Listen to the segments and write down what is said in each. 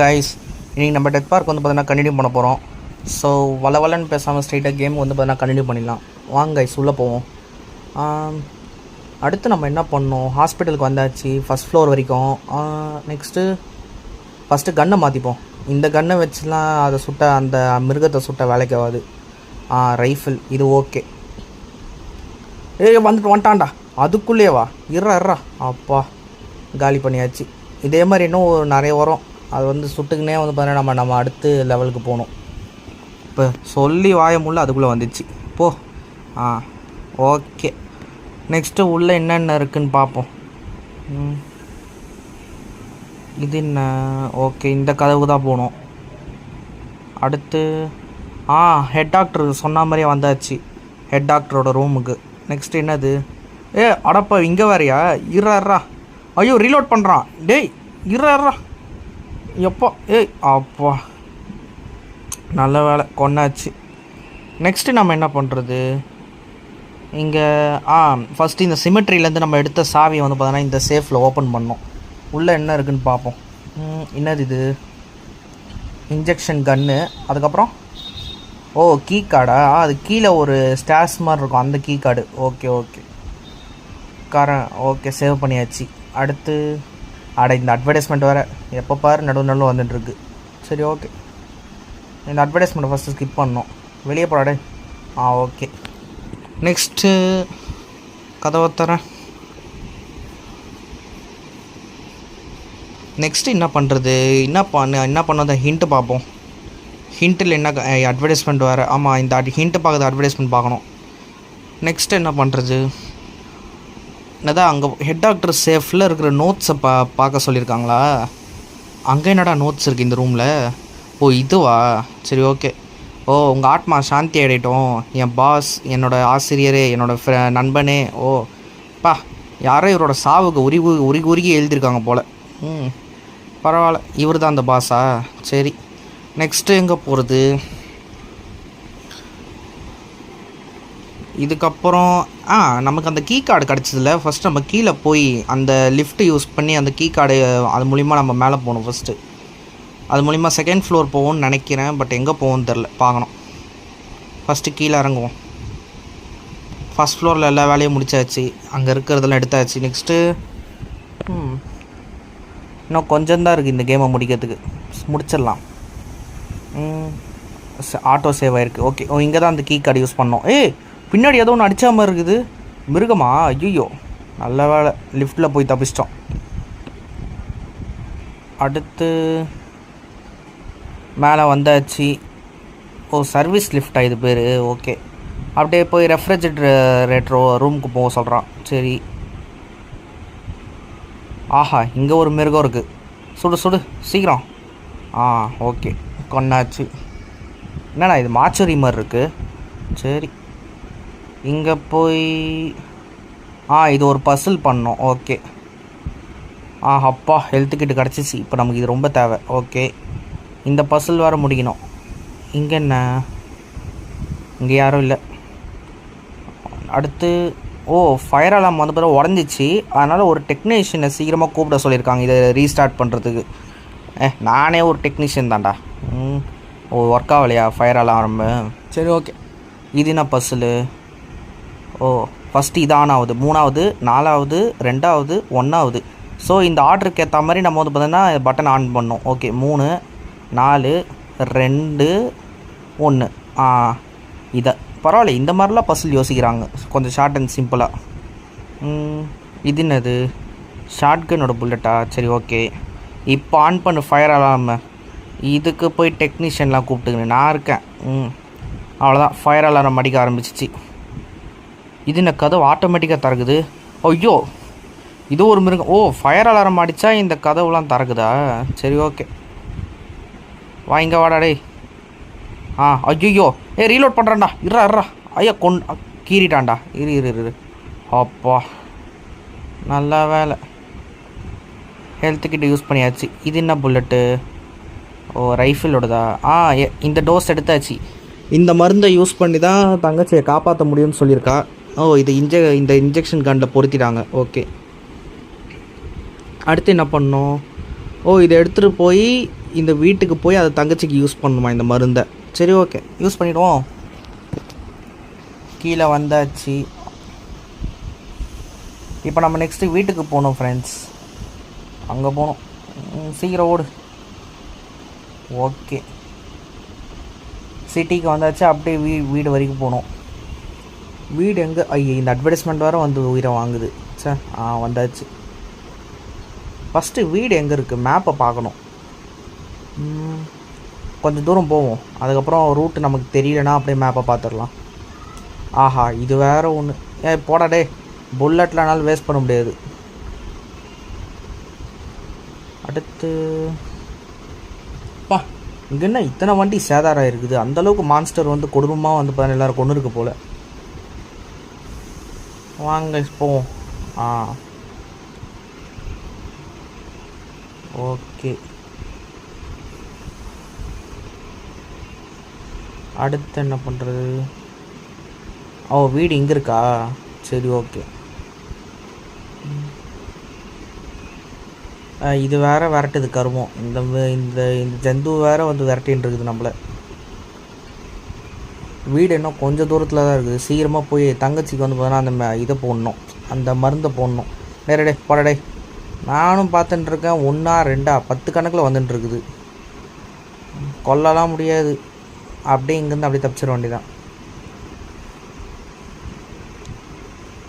Guys இன்றைக்கி நம்ம death park வந்து பார்த்தீங்கன்னா கண்டினியூ பண்ண போகிறோம் ஸோ வளவலன்னு பேசாமல் ஸ்ட்ரைட்டாக கேம் வந்து பார்த்தீங்கன்னா கண்டினியூ பண்ணிடலாம். வாங்க கைஸ் உள்ளே போவோம். அடுத்து நம்ம என்ன பண்ணோம் ஹாஸ்பிட்டலுக்கு வந்தாச்சு ஃபஸ்ட் ஃப்ளோர் வரைக்கும். நெக்ஸ்ட்டு ஃபஸ்ட்டு கன்னை மாற்றிப்போம் இந்த கன்னை வச்சுலாம் அதை சுட்ட அந்த மிருகத்தை சுட்ட வேலைக்கு ஆகாது. ரைஃபிள் இது ஓகே ஏ வந்துட்டு வந்துட்டான்டா. அதுக்குள்ளேயே வா. இறா இறா அப்பா காலி பண்ணியாச்சு. இதே மாதிரி இன்னும் நிறைய வரும். அது வந்து சுட்டுக்குனே வந்து பார்த்தீங்கன்னா நம்ம நம்ம அடுத்த லெவலுக்கு போகணும். இப்போ சொல்லி வாய முள்ள அதுக்குள்ளே வந்துச்சு. போ. ஆ ஓகே. நெக்ஸ்ட்டு உள்ளே என்னென்ன இருக்குன்னு பார்ப்போம் ம். இது என்ன? ஓகே இந்த கதவுக்கு தான் போகணும். அடுத்து ஆ ஹெட் டாக்டர் சொன்ன மாதிரியே வந்தாச்சு. ஹெட் டாக்டரோட ரூமுக்கு நெக்ஸ்ட் என்னது? ஏ அடப்பா இங்கே வேறையா? இறா ஐயோ ரீலோட் பண்ணுறான் டேய் இறா எப்போ? ஏய் அப்பா. நல்ல வேலை. கொன்னாச்சு. நெக்ஸ்ட்டு நம்ம என்ன பண்ணுறது இங்கே ஆ ஃபஸ்ட்டு இந்த சிமெட்ரிலேருந்து நம்ம எடுத்த சாவியை வந்து பார்த்தோன்னா இந்த சேஃபில் ஓப்பன் பண்ணோம். உள்ளே என்ன இருக்குன்னு பார்ப்போம். என்னது இது? இன்ஜெக்ஷன் கன்னு அதுக்கப்புறம் ஓ கீ கார்டா அது கீழே ஒரு ஸ்டாஸ் மாதிரி இருக்கும். அந்த கீ கார்டு ஓகே ஓகே காரன் ஓகே சேவ் பண்ணியாச்சு. அடுத்து அட இந்த அட்வர்டைஸ்மெண்ட் வேறு. எப்போ பாரு நடுவு நடுவில் வந்துட்டுருக்கு. சரி ஓகே இந்த அட்வர்டைஸ்மெண்ட்டை ஃபஸ்ட்டு ஸ்கிப் பண்ணோம் வெளியே போடாடே ஆ ஓகே நெக்ஸ்ட்டு கதவை தரேன். நெக்ஸ்ட்டு என்ன பண்ணுறது என்ன பண்ண என்ன பண்ணதை ஹிண்ட்டு பார்ப்போம். ஹிண்ட்டில் என்ன அட்வர்டைஸ்மெண்ட் வேறு. ஆமாம் இந்த ஹிண்ட்டு பார்க்குறது அட்வர்டைஸ்மெண்ட் பார்க்கணும். நெக்ஸ்ட்டு என்ன பண்ணுறது என்னதான் அங்கே ஹெட் டாக்டர் சேஃபில் இருக்கிற நோட்ஸை பா பார்க்க சொல்லியிருக்காங்களா? அங்கே என்னடா நோட்ஸ் இருக்குது இந்த ரூமில் ஓ இதுவா? சரி ஓகே ஓ உங்கள் ஆத்மா சாந்தி அடையட்டும். என் பாஸ் என்னோட ஆசிரியரே என்னோட ஃப்ர நண்பனே. ஓ பா யாரோ இவரோட சாவுக்கு உரி உரி உருகி எழுதியிருக்காங்க போல். ம் பரவாயில்ல. இவர் தான் அந்த பாஸா சரி. நெக்ஸ்ட்டு எங்கே போகிறது இதுக்கப்புறம் ஆ நமக்கு அந்த கீ கார்டு கிடச்சதில்ல ஃபஸ்ட் நம்ம கீழே போய் அந்த லிஃப்ட்டு யூஸ் பண்ணி அந்த கீ கார்டு அது மூலிமா நம்ம மேலே போகணும் ஃபஸ்ட்டு அது மூலிமா செகண்ட் ஃப்ளோர் போவோம்னு நினைக்கிறேன் பட் எங்கே போவோம்னு தெரில பார்க்கணும். ஃபஸ்ட்டு கீழே இறங்குவோம். ஃபஸ்ட் ஃப்ளோரில் எல்லா வேலையும் முடிச்சாச்சு. அங்கே இருக்கிறதெல்லாம் எடுத்தாச்சு. நெக்ஸ்ட்டு ம். இன்னும் கொஞ்சம்தான் இருக்குது இந்த கேமை முடிக்கிறதுக்கு. முடிச்சிடலாம். ஆட்டோ சேவ் ஆயிருக்கு. ஓகே ஓ இங்கே தான் அந்த கீ கார்டு யூஸ் பண்ணோம். ஏ பின்னாடி ஏதோ ஒன்று அடித்த மாதிரி இருக்குது. மிருகமா? ஐயோ நல்ல வேலை லிஃப்ட்டில் போய் தப்பிச்சிட்டோம். அடுத்து மேலே வந்தாச்சு. ஓ சர்வீஸ் லிஃப்டா இது பேர்? ஓகே. அப்படியே போய் ரெஃப்ரிஜிரேட்டரோ ரூமுக்கு போக சொல்கிறான் சரி. ஆஹா இங்கே ஒரு மிருகம் இருக்குது சுடு சுடு. சீக்கிரம். ஆ ஓகே. கொண்டாச்சு என்னடா இது மாச்சரி மாதிரி இருக்குது சரி. இங்கே போய் ஆ இது ஒரு பசில் பண்ணோம். ஓகே ஆ அப்பா ஹெல்த் கிட்ட கிடச்சிச்சு. இப்போ நமக்கு இது ரொம்ப தேவை. ஓகே இந்த பசில் வேறு முடிக்கணும். இங்கே என்ன? இங்கே யாரும் இல்லை. அடுத்து ஓ ஃபயர் அலாம் வந்து பிறகு உடஞ்சிச்சு. அதனால் ஒரு டெக்னீஷியனை சீக்கிரமாக கூப்பிட சொல்லியிருக்காங்க. இதை ரீஸ்டார்ட் பண்ணுறதுக்கு ஏ நானே ஒரு டெக்னீஷியன் தான்டா. ம் ஓ ஒர்க் ஆகலையா ஃபயர் அலாரம் சரி ஓகே இது என்ன பஸ்ஸில் ஓ ஃபஸ்ட்டு இதான் ஆகுது மூணாவது நாலாவது ரெண்டாவது ஒன்றாவது ஸோ இந்த ஆர்டருக்கு ஏற்ற மாதிரி நம்ம வந்து பார்த்தோன்னா பட்டன் ஆன் பண்ணோம். ஓகே மூணு நாலு ரெண்டு ஒன்று ஆ இதை. பரவாயில்ல இந்த மாதிரிலாம் பசில் யோசிக்கிறாங்க. கொஞ்சம் ஷார்ட் அண்ட் சிம்பிளாக இது என்னது? ஷார்ட்கனோட புல்லட்டா சரி ஓகே இப்போ ஆன் பண்ணு ஃபயர் அலாம இதுக்கு போய் டெக்னீஷியன்லாம் கூப்பிட்டுக்கணும் நான் இருக்கேன். ம் அவ்வளோதான் ஃபயர் அலாரம் அடிக்க ஆரம்பிச்சிச்சு. இது இந்த கதவு ஆட்டோமேட்டிக்காக திறக்குது. ஐயோ இது ஒரு மிருகம் ஓ ஃபயர் அலாரம் அடித்தா இந்த கதவுலாம் திறக்குதா? சரி ஓகே வா இங்கே வாடா டேய். ஆ ஐயோ ஏ ரீலோட் பண்ணுறான்டா இறா இறா ஐயா கொண் கீறிட்டான்டா. இரு இரு இரு, இரு அப்பா நல்லா வேலை. ஹெல்த் கிட்ட யூஸ் பண்ணியாச்சு. இது என்ன புல்லட்டு ஓ ரைஃபிளோடதா ஆ எ- இந்த டோஸ் எடுத்தாச்சு. இந்த மருந்தை யூஸ் பண்ணி தான் தங்கச்சியை காப்பாற்ற முடியும்னு சொல்லியிருக்கா. ஓ இது இன்ஜெ இந்த இன்ஜெக்ஷன் கண்டில் பொருத்திட்டாங்க. ஓகே அடுத்து என்ன பண்ணோம்? ஓ இதை எடுத்துகிட்டு போய் இந்த வீட்டுக்கு போய் அதை தங்கச்சிக்கு யூஸ் பண்ணணுமா இந்த மருந்தை. சரி ஓகே யூஸ் பண்ணிவிடுவோம் கீழே வந்தாச்சு. இப்போ நம்ம நெக்ஸ்ட்டு வீட்டுக்கு போகணும் ஃப்ரெண்ட்ஸ் அங்கே போகணும். சீக்கிரம் ஓடு. ஓகே சிட்டிக்கு வந்தாச்சு அப்படியே வீ வீடு வரைக்கும் போகணும். வீடு எங்கே? ஐயோ இந்த அட்வர்டைஸ்மெண்ட் வேறு வந்து உயிரை வாங்குது. சார் ஆ வந்தாச்சு. ஃபஸ்ட்டு வீடு எங்கே இருக்குது மேப்பை பார்க்கணும். கொஞ்சம் தூரம் போவோம். அதுக்கப்புறம் ரூட்டு நமக்கு தெரியலனா அப்படியே மேப்பை பார்த்துடலாம். ஆஹா இது வேறு ஒன்று ஏ போடா டே புல்லட்லனாலும் வேஸ்ட் பண்ண முடியாது. அடுத்து பா இங்கே என்ன இத்தனை வண்டி சேதாரம் இருக்குது? அந்த அளவுக்கு மான்ஸ்டர் வந்து கொடூரமாக வந்து பார்த்தீங்கன்னா எல்லாரும் கொண்டு இருக்க போல். வாங்க போவோம். ஆ. ஓகே. அடுத்து என்ன பண்ணுறது ஓ வீடு இங்கே இருக்கா? சரி ஓகே. இது வேற விரட்டுது கருமம். இந்த இந்த இந்த ஜந்து வேற வந்து விரட்டின்னு இருக்குது நம்மளை. வீடு இன்னும் கொஞ்சம் தூரத்தில் தான் இருக்குது. சீக்கிரமாக போய் தங்கச்சிக்கு வந்து பார்த்தீங்கன்னா அந்த இதை போடணும். அந்த மருந்தை போடணும். நேரடே டே நானும் பார்த்துட்டு இருக்கேன். ஒன்றா ரெண்டா பத்து கணக்கில் வந்துட்டுருக்குது கொல்லலாம் முடியாது. அப்படியே இங்கேருந்து அப்படியே தப்பிச்சிட வேண்டியதான்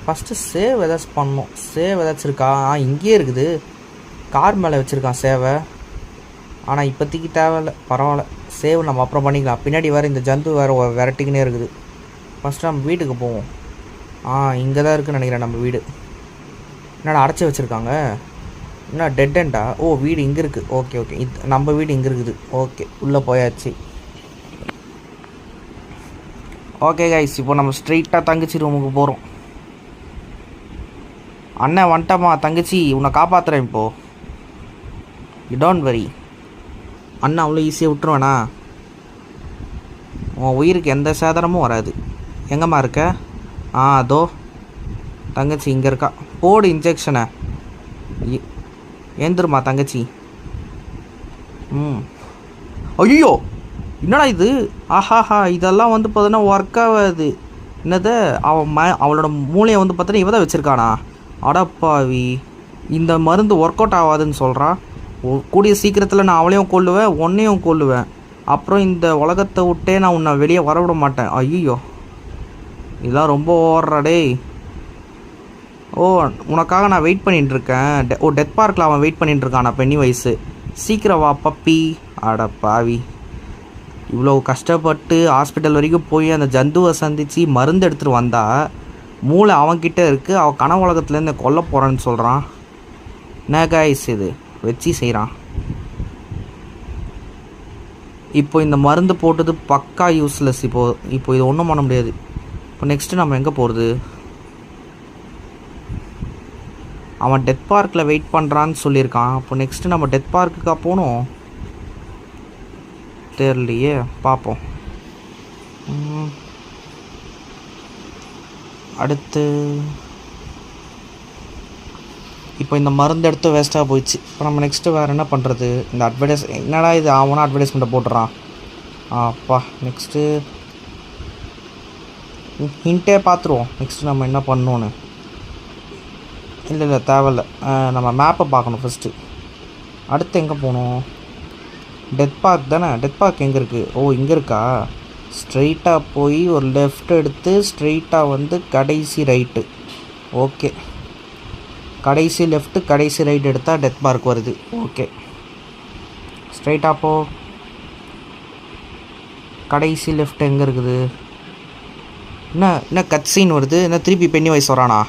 ஃபஸ்ட்டு சேவ் ஏதாச்சும் பண்ணணும். சேவ் ஏதாச்சும் இருக்கா? ஆ இங்கேயே இருக்குது. கார் மேலே வச்சுருக்கான் சேவை. ஆனால் இப்போதைக்கு தேவையில்ல. பரவாயில்ல. சேவ் நம்ம அப்புறம் பண்ணிக்கலாம். பின்னாடி வேறு இந்த ஜந்து வேறு விரட்டிக்கினே இருக்குது. ஃபஸ்ட்டு நம்ம வீட்டுக்கு போவோம். ஆ இங்கே தான் இருக்குன்னு நினைக்கிறேன் நம்ம வீடு. என்னடா அடைச்சி வச்சுருக்காங்க? என்ன டெட் எண்டா ஓ வீடு இங்கே இருக்குது ஓகே ஓகே இது நம்ம வீடு இங்கே இருக்குது. ஓகே உள்ளே போயாச்சு. ஓகே கைஸ் இப்போ நம்ம ஸ்ட்ரெயிட்டாக தங்கச்சி ரூமுக்கு போகிறோம் அண்ணன் வந்துட்டமா தங்கச்சி. உன்னை காப்பாற்றுறேன் இப்போ. யூ டோன்ட் வரி அண்ணன் அவ்வளோ ஈஸியாக விட்டுருவானா உன் உயிருக்கு எந்த சேதாரமும் வராது. எங்கம்மா இருக்க? ஆ அதோ. தங்கச்சி இங்கே இருக்கா. போடு இன்ஜெக்ஷனை ஏந்திருமா தங்கச்சி. ம். ஐயோ! என்னடா இது? ஆஹாஹா இதெல்லாம் வந்து பார்த்தோன்னா ஒர்க் ஆகாது. என்னது? அவன் ம அவளோட மூளையை வந்து பார்த்தோன்னா இவ தான் வச்சுருக்கானா? அடப்பாவி. இந்த மருந்து ஒர்க் அவுட் ஆகாதுன்னு சொல்கிறான் கூடிய சீக்கிரத்தில் நான் அவளையும் கொல்லுவேன் உன்னையும் கொள்ளுவேன் அப்புறம் இந்த உலகத்தை விட்டே நான் உன்னை வெளியே வரவிட மாட்டேன். ஐயோ இதெல்லாம் ரொம்ப ஓடுறா டேய். ஓ உனக்காக நான் வெயிட் பண்ணிட்டு இருக்கேன் டெ- ஓ டெத் பார்க்கில் அவன் வெயிட் பண்ணிட்டு இருக்கான் நான் வயசு. சீக்கிரம் வா பப்பி. அட பாவி. இவ்வளோ கஷ்டப்பட்டு ஹாஸ்பிட்டல் வரைக்கும் போய் அந்த ஜந்துவை சந்தித்து மருந்து எடுத்துகிட்டு வந்தா மூளை அவன்கிட்ட இருக்குது அவன் கனவு உலகத்துலேருந்து கொல்ல போகிறான்னு சொல்கிறான் என்ன இது? வச்சு செய்கிறான் இப்போ இந்த மருந்து போட்டது பக்கா யூஸ்லெஸ் இப்போது இப்போ இது ஒன்றும் பண்ண முடியாது. இப்போ நெக்ஸ்ட்டு நம்ம எங்கே போகிறது அவன் டெத் பார்க்கில் வெயிட் பண்ணுறான்னு சொல்லியிருக்கான். அப்போ நெக்ஸ்ட்டு நம்ம டெத் பார்க்குக்கா போகணும் தெரியலையே. பார்ப்போம். அடுத்து இப்போ இந்த மருந்து எடுத்து வேஸ்ட்டாக போயிடுச்சு. இப்போ நம்ம நெக்ஸ்ட்டு வேறு என்ன பண்ணுறது இந்த அட்வர்டைஸ் என்னடா இது அவனா அட்வர்டைஸ்மெண்ட்டை போட்டுறான். அப்பா நெக்ஸ்ட்டு ஹிண்ட்டே பார்த்துருவோம் நெக்ஸ்ட்டு நம்ம என்ன பண்ணோன்னு இல்லை இல்லை தேவையில்ல. நம்ம மேப்பை பார்க்கணும் ஃபஸ்ட்டு அடுத்து எங்கே போகணும்? டெத் பார்க் தானே? டெத் பார்க் எங்கே இருக்குது ஓ இங்கே இருக்கா? ஸ்ட்ரெயிட்டாக போய் ஒரு லெஃப்ட் எடுத்து ஸ்ட்ரெயிட்டாக வந்து கடைசி ரைட்டு ஓகே கடைசி லெஃப்ட்டு கடைசி ரைட் எடுத்தால் டெத் பார்க் வருது. ஓகே ஸ்ட்ரைட்டாக போ. கடைசி லெஃப்ட் எங்கே இருக்குது? என்ன என்ன கட் சீன் வருது? என்ன திருப்பி பெண்ணி வயசு வரானா?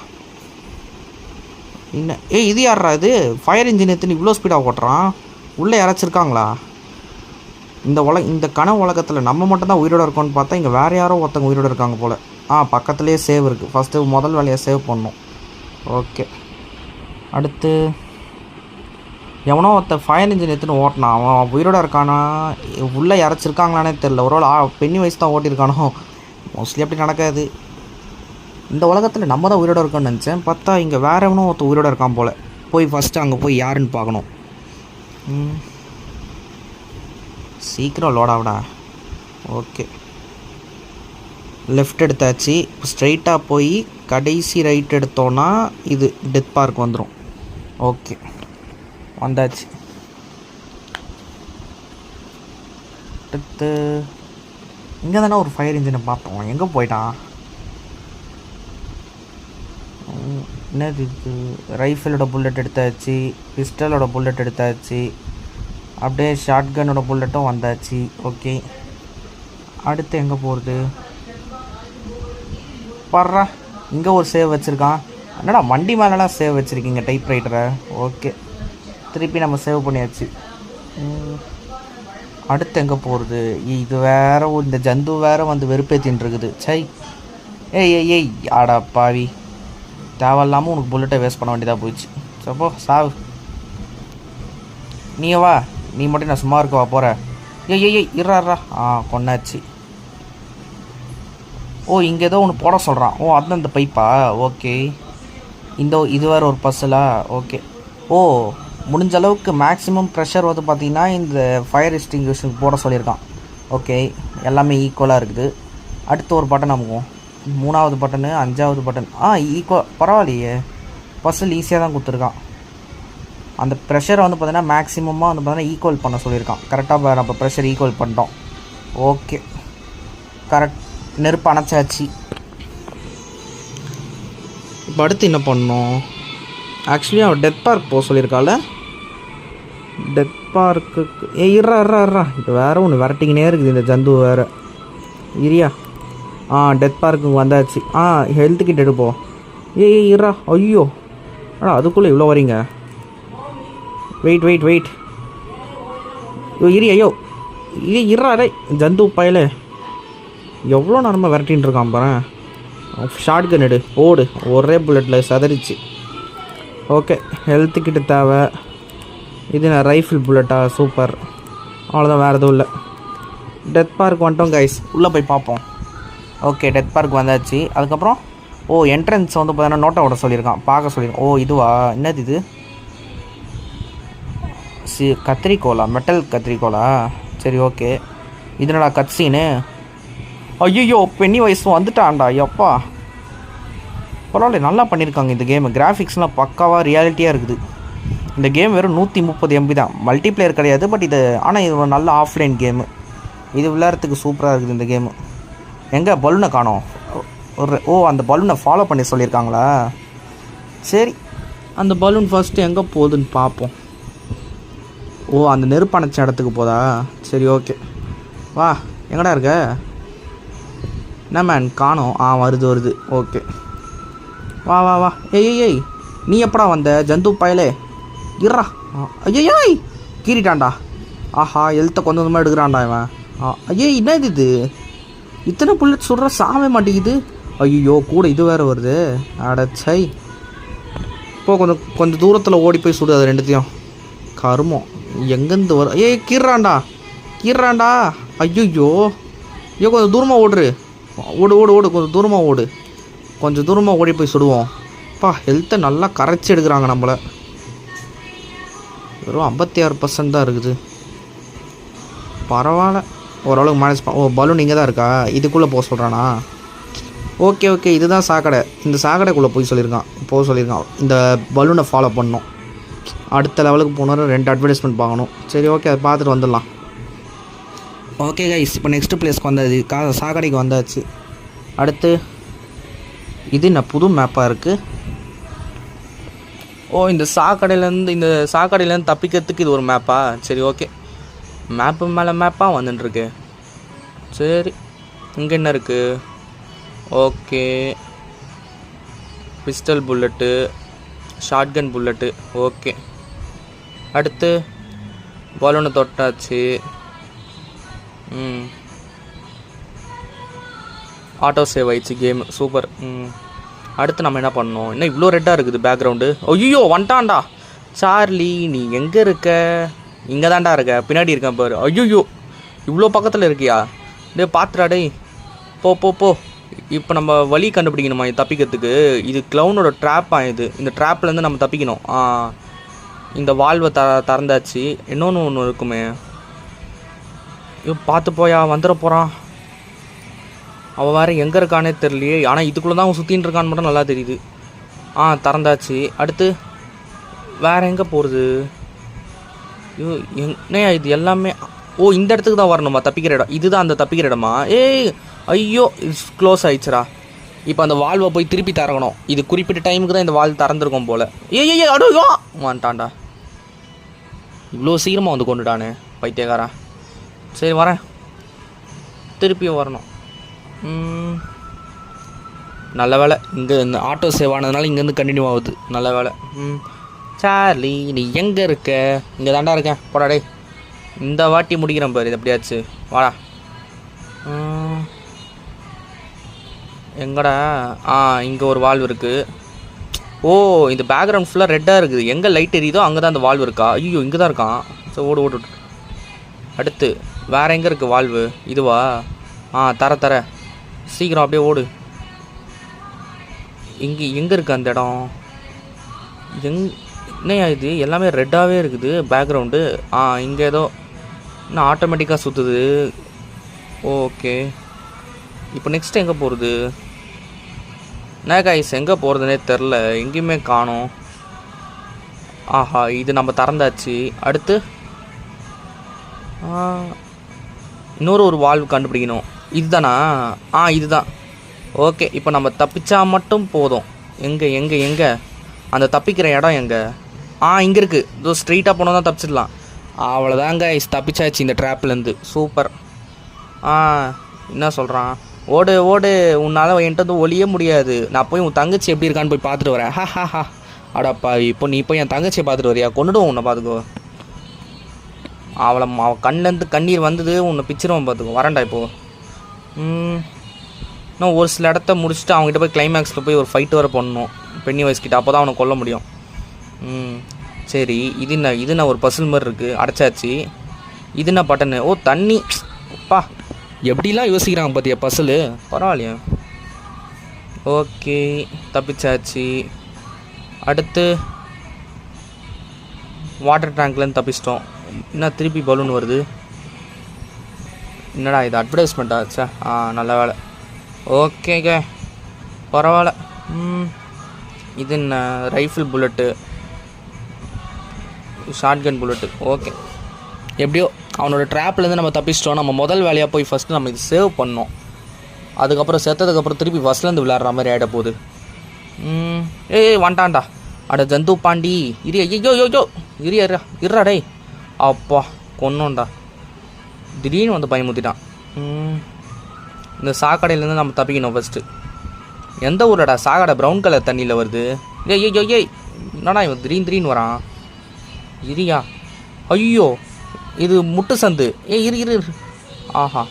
என்ன ஏய் இது யாரா இது? ஃபயர் இன்ஜின் எத்தனை இவ்வளோ ஸ்பீடாக ஓட்டுறான்? உள்ளே யாராச்சிருக்காங்களா? இந்த உல இந்த கன உலகத்தில் நம்ம மட்டும் தான் உயிரோட இருக்கோம்னு பார்த்தா இங்கே வேறு யாரோ ஒருத்தவங்க உயிரோடு இருக்காங்க போல். ஆ பக்கத்துலேயே சேவ் இருக்குது ஃபஸ்ட்டு முதல் வேலையை சேவ் பண்ணும் ஓகே அடுத்து எவனோ ஒருத்த ஃபயர் இன்ஜின் எடுத்துன்னு ஓட்டினான். அவன் உயிரோட இருக்கானா? உள்ளே இறச்சிருக்காங்களானே தெரில ஒரு ஆள் பெண்ணி வயசு தான் ஓட்டியிருக்கானோ? மோஸ்ட்லி அப்படி நடக்காது. இந்த உலகத்தில் நம்ம தான் உயிரோட இருக்கோம்னு நினச்சேன். பார்த்தா இங்கே வேற எவனோ ஒருத்த உயிரோட இருக்கான் போல். போய் ஃபஸ்ட்டு அங்கே போய் யாருன்னு பார்க்கணும். சீக்கிரம் லோடாவிடா ஓகே. லெஃப்ட் எடுத்தாச்சு. ஸ்ட்ரெயிட்டாக ஸ்ட்ரைட்டாக போய் கடைசி ரைட் எடுத்தோன்னா இது டெத் பார்க் வந்துடும் ஓகே. வந்தாச்சு. அடுத்து இங்கே தானே ஒரு ஃபயர் இன்ஜினை பார்த்தோம். எங்கே போயிட்டான்? என்னது இது? ரைஃபிளோட புல்லட் எடுத்தாச்சு பிஸ்டலோட புல்லட் எடுத்தாச்சு அப்படியே ஷார்ட் கன்னோட புல்லட்டும் வந்தாச்சு. ஓகே. அடுத்து எங்கே போகிறது பர்றா இங்கே ஒரு சேவ் வச்சுருக்கான். என்னடா வண்டி மேலெலாம் சேவ் வச்சுருக்கீங்க டைப் ரைட்டரை ஓகே திருப்பி நம்ம சேவ் பண்ணியாச்சு. அடுத்து எங்கே போகிறது இது வேற இந்த ஜந்து வேற வந்து வெறுப்பேத்தின்னு இருக்குது சை. ஏய் ஏய் ஏய். ஆடா பாவி. தேவையில்லாமல் உனக்கு புல்லட்டை வேஸ்ட் பண்ண வேண்டியதாக போயிடுச்சு. சப்போ சாவு. நீ வா. நீ மட்டும் நான் சும்மா இருக்க வா போகிற ஏய் ஏய் ஏய் இருறா ஆ கொண்டாச்சு ஓ இங்கே ஏதோ ஒன்று போட சொல்கிறான் ஓ அதுதான் இந்த பைப்பா ஓகே இந்த இது வேறு ஒரு பஸ்ஸலா ஓகே ஓ முடிஞ்ச அளவுக்கு மேக்ஸிமம் ப்ரெஷர் வந்து பார்த்திங்கன்னா இந்த ஃபயர் எக்ஸ்டிங்யூஷனுக்கு போட சொல்லியிருக்கான். ஓகே எல்லாமே ஈக்குவலாக இருக்குது. அடுத்து ஒரு பட்டன் அமுக்கும் மூணாவது பட்டனு அஞ்சாவது பட்டன் ஆ ஈக்குவல் பரவாயில்லையே. பஸ்ஸில் ஈஸியாக தான் கொடுத்துருக்கான். அந்த ப்ரெஷரை வந்து பார்த்தீங்கன்னா மேக்ஸிமமாக வந்து பார்த்தீங்கன்னா ஈக்குவல் பண்ண சொல்லியிருக்கான். கரெக்டாக நம்ம ப்ரெஷர் ஈக்குவல் பண்ணிட்டோம். ஓகே கரெக்ட் நெருப்பு அணைச்சாச்சு. இப்போ அடுத்து என்ன பண்ணோம்? ஆக்சுவலி அவன் டெத் பார்க் போக சொல்லியிருக்காள் டெத் பார்க்குக்கு ஏ இறா இறா இறா இப்போ வேறு ஒன்று விரட்டிக்கினே இருக்குது இந்த ஜந்து வேறு. இரியா. ஆ டெத் பார்க்கு வந்தாச்சு. ஆ ஹெல்த் கிட்ட எடுப்போம் ஏய் ஏய், இறா ஐயோ. அடா அதுக்குள்ளே இவ்வளோ வரீங்க? வெயிட் வெயிட் வெயிட் ஐயோ இரி ஐயோ. இது இறா டேய். ஜந்து பயலே. எவ்வளோ நேரமாக விரட்டின்னு இருக்கான் பாரு. ஷார்ட் கன் எடு ஓடு. ஒரே புல்லட்டில் சதறிச்சு. ஓகே ஹெல்த்து கிட்ட தேவை. இது நான் ரைஃபிள் புல்லட்டா சூப்பர் அவ்வளோதான் வேறு எதுவும் இல்லை. டெத் பார்க் வந்துட்டோம் கைஸ் உள்ளே போய் பார்ப்போம். ஓகே டெத் பார்க் வந்தாச்சு. அதுக்கப்புறம் ஓ என்ட்ரன்ஸ் வந்து பார்த்தீங்கன்னா நோட்டை விட சொல்லியிருக்கான். பார்க்க சொல்லியிருக்கான். ஓ இதுவா? என்னது இது? சி கத்திரிக்கோலா மெட்டல் கத்திரிக்கோலா சரி ஓகே இதனடா கட் சீனு ஐயோ பெண்ணி வயசு வந்துட்டான்டா எப்பா. பரவாயில்ல நல்லா பண்ணியிருக்காங்க இந்த கேமு கிராஃபிக்ஸ்லாம் பக்காவாக ரியாலிட்டியாக இருக்குது. இந்த கேம் வெறும் நூற்றி முப்பது எம்பி தான். மல்டிப்ளேயர் கிடையாது பட் இது ஆனால் இது ஒரு நல்ல ஆஃப்லைன் கேமு இது விளையாடுறதுக்கு சூப்பராக இருக்குது இந்த கேமு எங்கே? பலூனை காணோம். ஒரு ஓ அந்த பலூனை ஃபாலோ பண்ணி சொல்லியிருக்காங்களா? சரி. அந்த பலூன் ஃபஸ்ட்டு எங்கே போகுதுன்னு பார்ப்போம். ஓ அந்த நெருப்பு அணைச்ச இடத்துக்கு போதா? சரி ஓகே வா எங்கடா இருக்க? என்ன மேன் காணோம். ஆ வருது வருது. ஓகே வா வா வா. ஏய் ஏய் நீ எப்படா வந்த? ஜந்து பயலே. இறா ஐயோய் கீறிட்டான்டா. ஆஹா எழுத்த கொஞ்சம் கொஞ்சமாக எடுக்கிறான்டா இவன். ஆ ஐயே என்ன இது இது? இத்தனை புல்லட் சுடுற சாவே மாட்டேங்குது. ஐயோ கூட இது வேறு வருது. அடச்சை இப்போ கொஞ்சம் கொஞ்சம் தூரத்தில் ஓடி போய் சுடு அது ரெண்டுத்தையும். கருமம். எங்கேருந்து வரும் ஏய் கீறான்டா. கீறான்டா. ஐயோ ஐயோ கொஞ்சம் தூரமாக ஓடுறு. ஓடு ஓடு ஓடு. கொஞ்சம் தூரமாக ஓடு. கொஞ்சம் தூரமாக ஓடி போய் சுடுவோம். அப்பா ஹெல்த்தை நல்லா கரைச்சி எடுக்கிறாங்க நம்மளை. வெறும் ஐம்பத்தி ஆறு பர்சன்ட் தான் இருக்குது. பரவாயில்ல. ஓரளவுக்கு மேனேஜ் பண்ண ஓ பலூன் இங்கே தான் இருக்கா? இதுக்குள்ளே போக சொல்கிறானா ஓகே ஓகே. இதுதான் சாக்கடை. இந்த சாக்கடைக்குள்ளே போய் சொல்லியிருக்கான். போக சொல்லியிருக்கான். இந்த பலூனை ஃபாலோ பண்ணோம் அடுத்த லெவலுக்கு போனோம் ரெண்டு அட்வர்டைஸ்மெண்ட் பார்க்கணும். சரி ஓகே. அதை பார்த்துட்டு வந்துடலாம். ஓகே கைஸ் இப்போ நெக்ஸ்ட்டு பிளேஸ்க்கு வந்தாச்சு கா சாக்கடைக்கு வந்தாச்சு. அடுத்து இது நான் புது மேப்பாக இருக்குது ஓ இந்த சாக்கடையிலேருந்து இந்த சாக்கடையிலேருந்து தப்பிக்கிறதுக்கு இது ஒரு மேப்பா சரி ஓகே மேப்பு மேலே மேப்பாக வந்துட்டுருக்கு சரி இங்கே என்ன இருக்குது okay pistol bullet shotgun bullet okay அடுத்து பலூனை தொட்டாச்சு. ஆட்டோ சேவ் ஆயிடுச்சு கேம் சூப்பர் ம். அடுத்து நம்ம என்ன பண்ணோம் என்ன இவ்வளோ ரெட்டாக இருக்குது பேக்ரவுண்டு ஐயோ வந்துட்டான்டா. சார்லி நீ எங்கே இருக்க? இங்கே தான்டா இருக்க. பின்னாடி இருக்கேன் பாரு. ஐயோ இவ்வளோ பக்கத்தில் இருக்கியா? டே பாத்துடா டேய். போ போ போ. இப்போ நம்ம வழி கண்டுபிடிக்கணுமா இது தப்பிக்கிறதுக்கு? இது க்ளவுனோட ட்ராப்பா இது. இந்த ட்ராப்லேருந்து நம்ம தப்பிக்கணும். ஆ. இந்த வால்வை த திறந்தாச்சு. இன்னொன்று ஒன்று இருக்குமே. ஐயோ பார்த்து போயா வந்துட போகிறான் அவன் வேறு எங்கே இருக்கானே தெரியலையே. ஆனால் இதுக்குள்ளே தான் அவன் சுற்றின்னு இருக்கான்னு மட்டும் நல்லா தெரியுது. ஆ திறந்தாச்சு. அடுத்து வேற எங்கே போகிறது ஐயோ என்னையா இது எல்லாமே? ஓ இந்த இடத்துக்கு தான் வரணுமா? தப்பிக்கிற இடம். இதுதான் அந்த தப்பிக்கிற இடமா? ஏய் ஐயோ க்ளோஸ் ஆயிடுச்சுரா இப்போ அந்த வால்வை போய் திருப்பி திறக்கணும் இது குறிப்பிட்ட டைமுக்கு தான் இந்த வால் திறந்துருக்கும் போல். ஏய் ஏய் அடோ வான்ட்டான்டா இவ்வளோ சீக்கிரமாக வந்து கொண்டுட்டானே பைத்தியக்காரன். சரி வரேன். திருப்பியும் வரணும். ம், நல்ல வேலை. இங்கே இந்த ஆட்டோ சேவ் ஆனதுனால இங்கேருந்து கண்டினியூ ஆகுது. நல்ல வேலை. ம். சார்லி நீ எங்கே இருக்க? இங்கே தாண்டா இருக்கேன். போடா டேய். இந்த வாட்டி முடிக்கிறேன் பாரு இது எப்படியாச்சு. வாடா. எங்கடா? ஆ இங்கே ஒரு வால்வ் இருக்குது ஓ இந்த பேக்ரவுண்ட் ஃபுல்லாக ரெட்டாக இருக்குது. எங்கே லைட் எரியுதோ அங்கே தான் அந்த வால்வ் இருக்கா? ஐயோ இங்கே தான் இருக்கான். சரி ஓடு ஓடு ஓடு. அடுத்து. வேற எங்கே இருக்குது வால்வு இதுவா? ஆ தர தர. சீக்கிரம் அப்படியே ஓடு. இங்கே எங்கே இருக்குது அந்த இடம்? எங் என்னையா இது? எல்லாமே ரெட்டாகவே இருக்குது பேக்ரவுண்டு ஆ இங்கே ஏதோ இன்னும் ஆட்டோமேட்டிக்காக சுற்றுது ஓகே. இப்போ நெக்ஸ்ட் எங்கே போகிறது என்ன எங்கே போகிறதுனே தெரில. எங்கேயுமே காணோம். ஆஹா இது நம்ம திறந்தாச்சு. அடுத்து? இன்னொரு ஒரு வாழ்வு கண்டுபிடிக்கணும். இதுதானா? ஆ இதுதான். ஓகே இப்போ நம்ம தப்பிச்சா மட்டும் போதும். எங்கே எங்கே எங்கே? அந்த தப்பிக்கிற இடம் எங்கே? ஆ இங்கே இருக்குது இதோ ஸ்ட்ரெயிட்டாக போனால் தான் தப்பிச்சிடலாம். அவ்வளோதாங்க தப்பிச்சாச்சு இந்த ட்ராப்லேருந்து சூப்பர் ஆ என்ன சொல்கிறான் ஓடு ஓடு. உன்னால் என்கிட்ட வந்து ஒழிய முடியாது. நான் போய் உன் தங்கச்சி எப்படி இருக்கான்னு போய் பார்த்துட்டு வரேன். ஹா ஹா ஹா அடப்பா இப்போ நீ போய் என் தங்கச்சியை பார்த்துட்டு வரியா? கொண்டுடுவோம் உன்னை பார்த்துக்கோ. அவளை அவள் கண்ணிலேருந்து கண்ணீர் வந்தது உன்னை பிச்சிருவான் பார்த்துக்கோ. வரேன்டா இப்போ. ம், இன்னும் ஒரு சில இடத்த முடிச்சுட்டு அவங்ககிட்ட போய் கிளைமேக்ஸில் போய் ஒரு ஃபைட் வர பண்ணணும். பெண்ணி வயசுக்கிட்ட. அப்போ தான் அவனை கொல்ல முடியும். ம். சரி இது என்ன இது என்ன ஒரு பசில் மாதிரி இருக்குது அடைச்சாச்சு. இது என்ன பட்டனு ஓ தண்ணி. அப்பா எப்படிலாம் யோசிக்கிறாங்க பார்த்தியா பசிலு பரவாயில்லையா. ஓகே தப்பிச்சாச்சு. அடுத்து வாட்டர் டேங்க்லேருந்து தப்பிச்சிட்டோம். என்ன திருப்பி பலூன் வருது? என்னடா இது அட்வர்டைஸ்மெண்ட்டா ச்சே. ஆ நல்ல வேலை. ஓகேங்க பரவாயில்ல. ம். இது என்ன rifle bullet shotgun bullet okay எப்படியோ அவனோட ட்ராப்லேருந்து நம்ம தப்பிச்சிட்டோம். நம்ம முதல் வேலையாக போய் ஃபஸ்ட்டு நம்ம இது சேவ் பண்ணோம். அதுக்கப்புறம் செத்ததுக்கப்புறம் திருப்பி ஃபஸ்ட்லேருந்து விளாட்ற மாதிரி ஆகிட போகுது. ஏய் வண்டாண்டா அட ஜந்து பாண்டி. இரு ஐயோ யோ இரு இரு இருடா டேய். அப்பா கொன்னோண்டா திடீர்னு வந்து பயமுத்திட்டான் இந்த சாக்கடையிலேருந்து நம்ம தப்பிக்கணும் ஃபஸ்ட்டு எந்த ஊர்லடா? சாக்கடை ப்ரௌன் கலர் தண்ணியில் வருது. ஏய் ஐயோ ஏய் என்னடா இவன் திடீர்னு திடீர்னு வரான்? இரியா. ஐயோ இது முட்டு சந்து. ஏய் இரு இரு ஆஹா.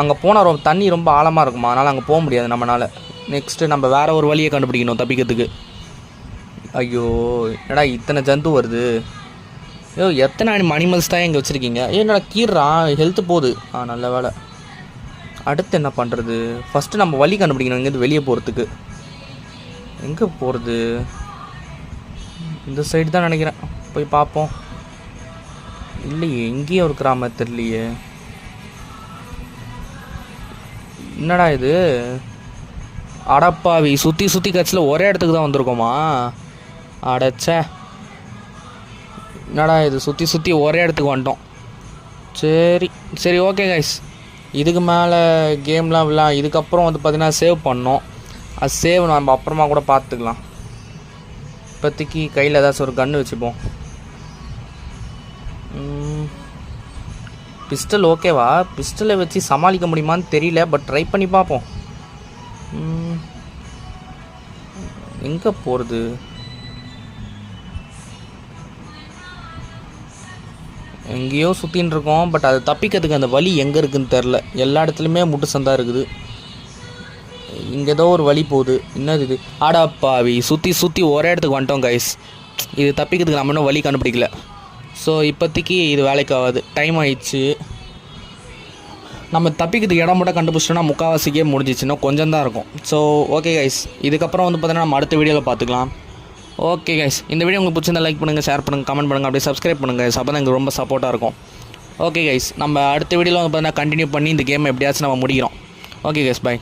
அங்கே போனால் ரொம்ப தண்ணி ரொம்ப ஆழமாக இருக்குமா? அதனால் அங்கே போக முடியாது நம்மளால் நெக்ஸ்ட்டு நம்ம வேறு ஒரு வழியை கண்டுபிடிக்கணும் தப்பிக்கிறதுக்கு. ஐயோ என்னடா இத்தனை ஜந்து வருது? ஐயோ எத்தனை அனிமல்ஸ் தான் இங்கே வச்சுருக்கீங்க? ஏய், என்னடா கீறான் ஹெல்த்து போகுது. ஆ நல்ல வேலை. அடுத்து என்ன பண்ணுறது ஃபஸ்ட்டு நம்ம வழி கண்டுபிடிக்கணும் இங்கேருந்து வெளியே போகிறதுக்கு எங்கே போகிறது இந்த சைடு தான் நினைக்கிறேன். போய் பார்ப்போம். இல்லையே எங்கேயும் ஒரு மாதிரி தெரியலையே. என்னடா இது? அடப்பாவி சுற்றி சுற்றி கட்சியில் ஒரே இடத்துக்கு தான் வந்திருக்கோமா? அடச்சே. என்னடா இது சுற்றி சுற்றி ஒரே இடத்துக்கு வந்துட்டோம். சரி சரி ஓகே கைஸ் இதுக்கு மேலே கேம்லாம் விளா இதுக்கப்புறம் வந்து பார்த்தீங்கன்னா சேவ் பண்ணோம். அது சேவ் நம்ம அப்புறமா கூட பார்த்துக்கலாம் இப்போதைக்கு கையில் ஏதாச்சும் ஒரு கன்று வச்சுப்போம். பிஸ்டல் ஓகேவா பிஸ்டலை வச்சு சமாளிக்க முடியுமான்னு தெரியல பட் ட்ரை பண்ணி பார்ப்போம். எங்கே போகிறது எங்கேயோ சுற்றின்னு இருக்கோம் பட் அது தப்பிக்கிறதுக்கு அந்த வழி எங்கே இருக்குதுன்னு தெரில எல்லா இடத்துலையுமே முட்டு சந்தா இருக்குது. இங்கே ஏதோ ஒரு வழி போகுது. என்னது இது? ஆடாப்பாவி சுற்றி சுற்றி ஒரே இடத்துக்கு வந்துட்டோம் கைஸ் இது தப்பிக்கிறதுக்கு நம்ம இன்னும் வழி கண்டுபிடிக்கல. ஸோ இப்போதைக்கு இது வேலைக்கு ஆகாது. டைம் ஆயிடுச்சு. நம்ம தப்பிக்கிறதுக்கு இடம் மட்டும் கண்டுபிடிச்சோன்னா முக்கால்வாசிக்கே முடிஞ்சிச்சுன்னா கொஞ்சம் தான் இருக்கும். ஸோ ஓகே கைஸ் இதுக்கப்புறம் வந்து பார்த்தீங்கன்னா நம்ம அடுத்த வீடியோவில் பார்த்துக்கலாம். ஓகே கைஸ் இந்த வீடியோ உங்களுக்கு பிடிச்சிருந்தா லைக் பண்ணுங்கள் ஷேர் பண்ணுங்கள் கமெண்ட் பண்ணுங்கள் அப்படியே சப்ஸ்கிரைப் பண்ணுங்கள் அப்போ தான் எங்களுக்கு ரொம்ப சப்போர்ட்டாக இருக்கும். ஓகே கைஸ் நம்ம அடுத்த வீடியோவில் வந்து பார்த்தீங்கன்னா கண்டினியூ பண்ணி இந்த கேம் எப்படியாச்சும் நம்ம முடிக்கிறோம். Okay guys bye